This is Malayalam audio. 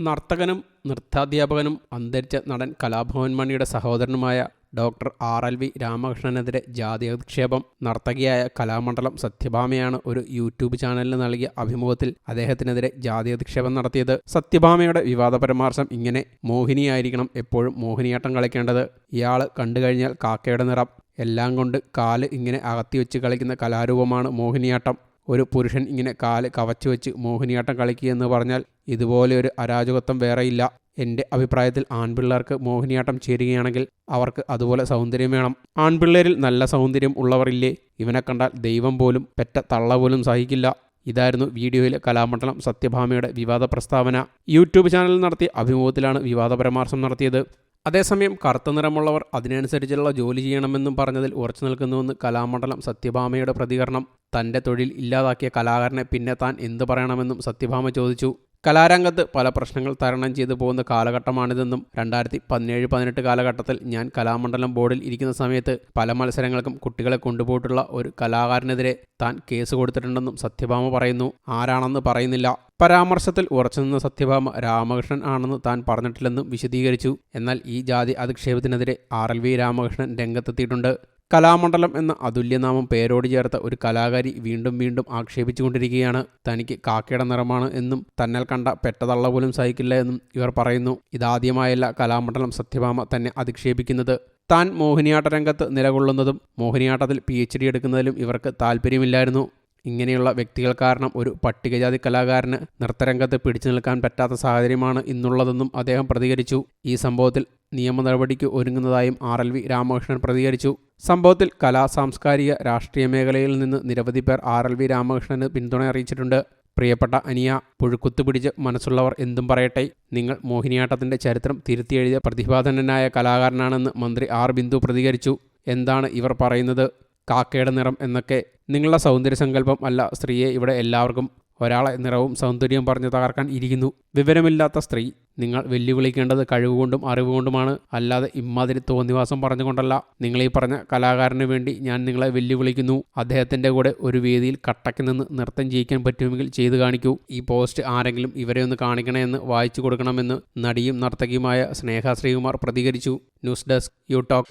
നർത്തകനും നൃത്താധ്യാപകനും അന്തരിച്ച നടൻ കലാഭവൻ മണിയുടെ സഹോദരനുമായ ഡോക്ടർ ആർ എൽ വി രാമകൃഷ്ണനെതിരെ ജാതി അധിക്ഷേപം നർത്തകിയായ കലാമണ്ഡലം സത്യഭാമയാണ് ഒരു യൂട്യൂബ് ചാനലിന് നൽകിയ അഭിമുഖത്തിൽ അദ്ദേഹത്തിനെതിരെ ജാതി അധിക്ഷേപം നടത്തിയത്. സത്യഭാമയുടെ വിവാദ പരാമർശം ഇങ്ങനെ മോഹിനിയായിരിക്കണം എപ്പോഴും മോഹിനിയാട്ടം കളിക്കേണ്ടത്. ഇയാൾ കണ്ടു കഴിഞ്ഞാൽ കാക്കയുടെ നിറം. എല്ലാം കൊണ്ട് കാൽ ഇങ്ങനെ അകത്തി വെച്ച് കളിക്കുന്ന കലാരൂപമാണ് മോഹിനിയാട്ടം. ഒരു പുരുഷൻ ഇങ്ങനെ കാൽ കവച്ചു വെച്ച് മോഹിനിയാട്ടം കളിക്കുക എന്ന് പറഞ്ഞാൽ ഇതുപോലെ ഒരു അരാജകത്വം വേറെയില്ല. എന്റെ അഭിപ്രായത്തിൽ ആൺപിള്ളേർക്ക് മോഹിനിയാട്ടം ചേരുകയാണെങ്കിൽ അവർക്ക് അതുപോലെ സൗന്ദര്യം വേണം. ആൺപിള്ളേരിൽ നല്ല സൗന്ദര്യം ഉള്ളവരില്ലേ? ഇവനെ കണ്ടാൽ ദൈവം പോലും പെറ്റ തള്ള പോലും സഹിക്കില്ല. ഇതായിരുന്നു വീഡിയോയിലെ കലാമണ്ഡലം സത്യഭാമയുടെ വിവാദ പ്രസ്താവന. യൂട്യൂബ് ചാനലിൽ നടത്തിയ അഭിമുഖത്തിലാണ് വിവാദ പരാമർശം നടത്തിയത്. അതേസമയം കറുത്ത നിറമുള്ളവർ അതിനനുസരിച്ചുള്ള ജോലി ചെയ്യണമെന്നും പറഞ്ഞതിൽ ഉറച്ചു നിൽക്കുന്നുവെന്ന് കലാമണ്ഡലം സത്യഭാമയുടെ പ്രതികരണം. തന്റെ തൊഴിൽ ഇല്ലാതാക്കിയ കലാകാരനെ പിന്നെ താൻ എന്തു പറയണമെന്നും സത്യഭാമ ചോദിച്ചു. കലാരംഗത്ത് പല പ്രശ്നങ്ങൾ തരണം ചെയ്തു പോകുന്ന കാലഘട്ടമാണിതെന്നും രണ്ടായിരത്തി പതിനേഴ് പതിനെട്ട് കാലഘട്ടത്തിൽ ഞാൻ കലാമണ്ഡലം ബോർഡിൽ ഇരിക്കുന്ന സമയത്ത് പല മത്സരങ്ങൾക്കും കുട്ടികളെ കൊണ്ടുപോയിട്ടുള്ള ഒരു കലാകാരനെതിരെ താൻ കേസ് കൊടുത്തിട്ടുണ്ടെന്നും സത്യഭാമ പറയുന്നു. ആരാണെന്ന് പറയുന്നില്ല. പരാമർശത്തിൽ ഉറച്ചുനിന്ന സത്യഭാമ രാമകൃഷ്ണൻ ആണെന്ന് താൻ പറഞ്ഞിട്ടില്ലെന്നും വിശദീകരിച്ചു. എന്നാൽ ഈ ജാതി അധിക്ഷേപത്തിനെതിരെ ആർ എൽ വി രാമകൃഷ്ണൻ രംഗത്തെത്തിയിട്ടുണ്ട്. കലാമണ്ഡലം എന്ന അതുല്യനാമം പേരോട് ചേർത്ത ഒരു കലാകാരി വീണ്ടും വീണ്ടും ആക്ഷേപിച്ചുകൊണ്ടിരിക്കുകയാണ്. തനിക്ക് കാക്കയുടെ നിറമാണ് എന്നും തന്നൽ കണ്ട പെട്ടതള്ള പോലും സഹിക്കില്ല എന്നും ഇവർ പറയുന്നു. ഇതാദ്യമായല്ല കലാമണ്ഡലം സത്യഭാമ തന്നെ അധിക്ഷേപിക്കുന്നത്. താൻ മോഹിനിയാട്ട രംഗത്ത് നിലകൊള്ളുന്നതും മോഹിനിയാട്ടത്തിൽ പി എച്ച് ഡി എടുക്കുന്നതിലും ഇവർക്ക് താല്പര്യമില്ലായിരുന്നു. ഇങ്ങനെയുള്ള വ്യക്തികൾ കാരണം ഒരു പട്ടികജാതി കലാകാരന് നൃത്തരംഗത്ത് പിടിച്ചു നിൽക്കാൻ പറ്റാത്ത സാഹചര്യമാണ് ഇന്നുള്ളതെന്നും അദ്ദേഹം പ്രതികരിച്ചു. ഈ സംഭവത്തിൽ നിയമ നടപടിക്ക് ഒരുങ്ങുന്നതായും ആർ എൽ വി രാമകൃഷ്ണൻ പ്രതികരിച്ചു. സംഭവത്തിൽ കലാ സാംസ്കാരിക രാഷ്ട്രീയ മേഖലയിൽ നിന്ന് നിരവധി പേർ ആർ എൽ വി രാമകൃഷ്ണന് പിന്തുണ അറിയിച്ചിട്ടുണ്ട്. പ്രിയപ്പെട്ട അനിയ പുഴുക്കുത്തു പിടിച്ച് മനസ്സുള്ളവർ എന്തും പറയട്ടെ. നിങ്ങൾ മോഹിനിയാട്ടത്തിന്റെ ചരിത്രം തിരുത്തിയെഴുതിയ പ്രതിഭാധനനായ കലാകാരനാണെന്ന് മന്ത്രി ആർ ബിന്ദു പ്രതികരിച്ചു. എന്താണ് ഇവർ പറയുന്നത്? കാക്കയുടെ നിറം എന്നൊക്കെ നിങ്ങളുടെ സൗന്ദര്യ സങ്കല്പം അല്ല സ്ത്രീയെ ഇവിടെ എല്ലാവർക്കും ഒരാളെ നിറവും സൗന്ദര്യവും പറഞ്ഞു തകർക്കാൻ ഇരിക്കുന്നു. വിവരമില്ലാത്ത സ്ത്രീ നിങ്ങൾ വെല്ലുവിളിക്കേണ്ടത് കഴിവുകൊണ്ടും അറിവുകൊണ്ടുമാണ്. അല്ലാതെ ഇമ്മാതിരി തോന്നിവാസം പറഞ്ഞുകൊണ്ടല്ല. നിങ്ങൾ ഈ പറഞ്ഞ കലാകാരന് വേണ്ടി ഞാൻ നിങ്ങളെ വെല്ലുവിളിക്കുന്നു. അദ്ദേഹത്തിന്റെ കൂടെ ഒരു വേദിയിൽ കട്ടയ്ക്ക് നിന്ന് നൃത്തം ചെയ്യിക്കാൻ പറ്റുമെങ്കിൽ ചെയ്തു കാണിക്കൂ. ഈ പോസ്റ്റ് ആരെങ്കിലും ഇവരെ ഒന്ന് കാണിക്കണമെന്ന് വായിച്ചു കൊടുക്കണമെന്ന് നടിയും നർത്തകിയുമായ സ്നേഹ ശ്രീകുമാർ പ്രതികരിച്ചു. News desk U talk.